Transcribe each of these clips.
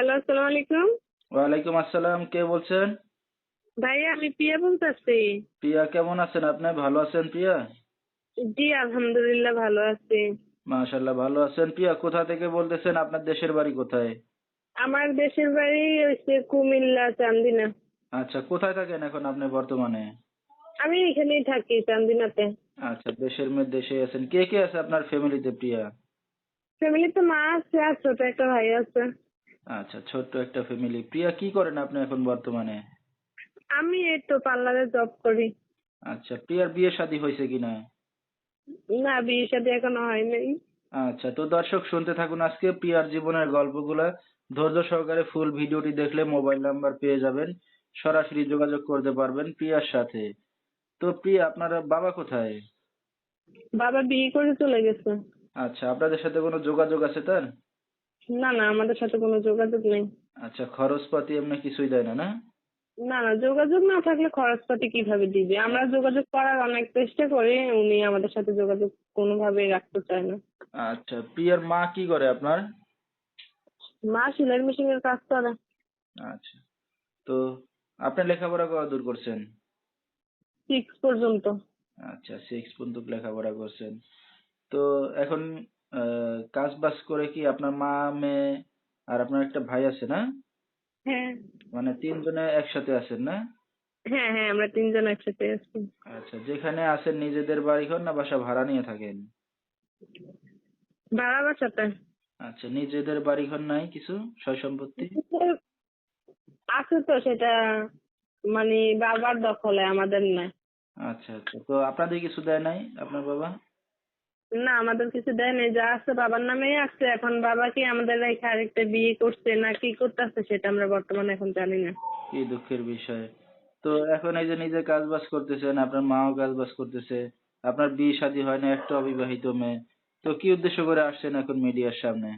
Hello আসসালামু আলাইকুম। ওয়ালাইকুম আসসালাম কে বলছেন? ভাই আমি প্রিয়া বলতেছি। প্রিয়া কেমন আছেন আপনি? ভালো আছেন প্রিয়া? জি আলহামদুলিল্লাহ ভালো আছি। ভালো আছেন প্রিয়া? কোথা থেকে বলতেছেন আপনার দেশের বাড়ি কোথায়? আমার দেশের বাড়ি হচ্ছে কুমিল্লা চান্দিনা। আচ্ছা কোথায় থাকেন এখন আপনি বর্তমানে? আমি এখানেই থাকি চান্দিনাতে। আচ্ছা দেশের মেয়ে দেশে আছেন। কে কে আছে আপনার ফ্যামিলিতে প্রিয়া? ফ্যামিলিতে মা আছে আর ছোট একটা ভাই আছে। আচ্ছা ছোট্ট একটা ফ্যামিলি প্রিয়া কি করেন আপনি এখন বর্তমানে? আমি এই তো পার্লারে জব করি। আচ্ছা প্রিয়ার বিয়ে শাদী হয়েছে কিনা না? বিয়ে সাথে এখনও হয় নাই। আচ্ছা তো দর্শক শুনতে থাকুন আজকে প্রিয়ার জীবনের গল্পগুলা। ধৈর্য সহকারে ফুল ভিডিওটি দেখলে মোবাইল নাম্বার পেয়ে যাবেন। সরাসরি যোগাযোগ করতে পারবেন প্রিয়ার সাথে। তো প্রিয়া আপনার বাবা কোথায়? বাবা বিয়ে করে চলে গেছে। আচ্ছা আপনাদের সাথে কোনো যোগাযোগ আছে তার? না না আমাদের সাথে কোনো যোগাযোগ নেই। আচ্ছা খরচপাতি এমনি কিছুই দেয় না না? না না যোগাযোগ না থাকলে খরচপাতি কীভাবে দিবে? আমরা যোগাযোগ করার অনেক চেষ্টা করি উনি আমাদের সাথে যোগাযোগ কোনোভাবে রাখতে চায় না। আচ্ছা প্রিয়ার মা কি করে আপনার? মা সেলাই মেশিনের কাজ করে। আচ্ছা তো আপনি লেখাপড়া কত দূর করছেন? সিক্স পর্যন্ত। আচ্ছা সিক্স পর্যন্ত লেখাপড়া করছেন। তো এখন কাজ বাজ করে কি আপনার মা মেয়ে আর আপনার একটা ভাই আছে না? হ্যাঁ। মানে তিনজনে একসাথে আছেন না? হ্যাঁ হ্যাঁ আমরা তিনজন একসাথে আছি। আচ্ছা যেখানে আছেন নিজেদের বাড়ি ঘর না বাসা ভাড়া নিয়ে থাকেন? ভাড়া বাসাতে। আচ্ছা নিজেদের বাড়ি ঘর নাই কিছু? সয় সম্পত্তি? আছে তো সেটা মানে বাবার দখলে আমাদের না আচ্ছা আচ্ছা। তো আপনাদের কিছু দেয় নাই আপনার বাবা? না আমাদের কিছু দেয় নাই যা আছে বাবার নামেই আছে এখন বাবা কি আমাদের রেখে আরেকটা বিয়ে করছে না কি করতেছে সেটা আমরা বর্তমানে এখন জানি না। কি দুঃখের বিষয়। তো এখন এই যে নিজে কাজ বাজ করতেছেন আপনার মাও কাজ বাজ করতেছে আপনার বিয়ে শাদী হয় না একটা অবিবাহিত মেয়ে। তো কি উদ্দেশ্য করে আসছেন এখন মিডিয়ার সামনে?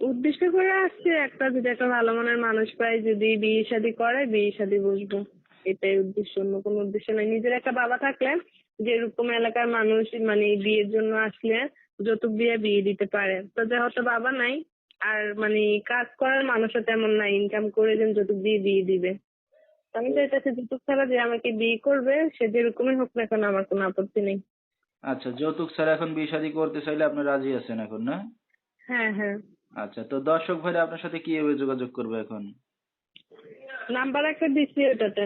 উদ্দেশ্য করে আসছে একটা যদি একটা ভালো মনের মানুষ পাই যদি বিয়ে শাদী করে বিয়ে শাদী বসবো। এটাই উদ্দেশ্য অন্য কোনো উদ্দেশ্য নাই। নিজের একটা বাবা থাকলে যেরকম এলাকার মানুষ মানে বিয়ের জন্য আসলে যৌতুক দিয়ে বিয়ে দিতে পারে। তো যেহেতু বাবা নাই। আর মানে কাজ করার মানুষও তেমন নাই। ইনকাম করে যেন যৌতুক দিয়ে বিয়ে দিবে। আমি চাইতেছি যৌতুক ছাড়া যে আমাকে বিয়ে করবে সে যেরকমই হোক না কেন আমার কোনো আপত্তি নেই। আচ্ছা যৌতুক ছাড়া এখন বিয়ে শাদী করতে চাইলে আপনি রাজি আছেন এখন না? হ্যাঁ হ্যাঁ। আচ্ছা তো দর্শক ভাইরা আপনার সাথে কীভাবে যোগাযোগ করবে এখন? নাম্বার একটা দিচ্ছি ওটাতে।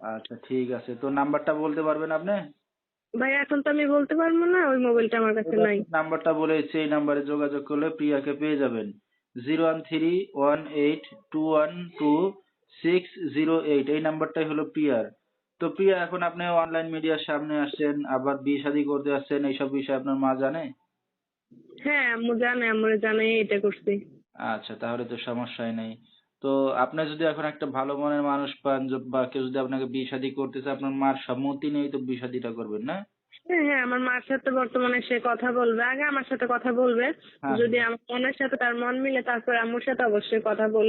আচ্ছা ঠিক আছে। তো নাম্বারটা বলতে পারবেন আপনি? ভাই এখন তো আমি বলতে পারব না ওই মোবাইলটা আমার কাছে নাই। নাম্বারটা বলেছি এই নাম্বারে যোগাযোগ করলে প্রিয়াকে পেয়ে যাবেন। Zero one three one eight two one two six zero eight এই নাম্বারটাই হলো প্রিয়ার। তো প্রিয়া এখন আপনি অনলাইন মিডিয়ার সামনে আসছেন আবার বিয়ে শাদী করতে আসছেন এইসব বিষয়ে আপনার মা জানে? হ্যাঁ আম্মু জানে আম্মু জানে এটা করছি। আচ্ছা তাহলে তো সমস্যাই নেই। তো আপনার যদি এখন একটা ভালো মনের মানুষ পান য- বা কেউ যদি আপনাকে বিয়ে শাদী করতে চায় আপনার মার সম্মতি নেই তো বিয়ে শাদীটা করবেন না? হ্যাঁ হ্যাঁ আমার মার সাথে বর্তমানে সে কথা বলবে। আগে আমার সাথে কথা বলবে। হ্যাঁ। যদি আমার মনের সাথে তার মন মিলে তারপর আম্মুর সাথে অবশ্যই কথা বলে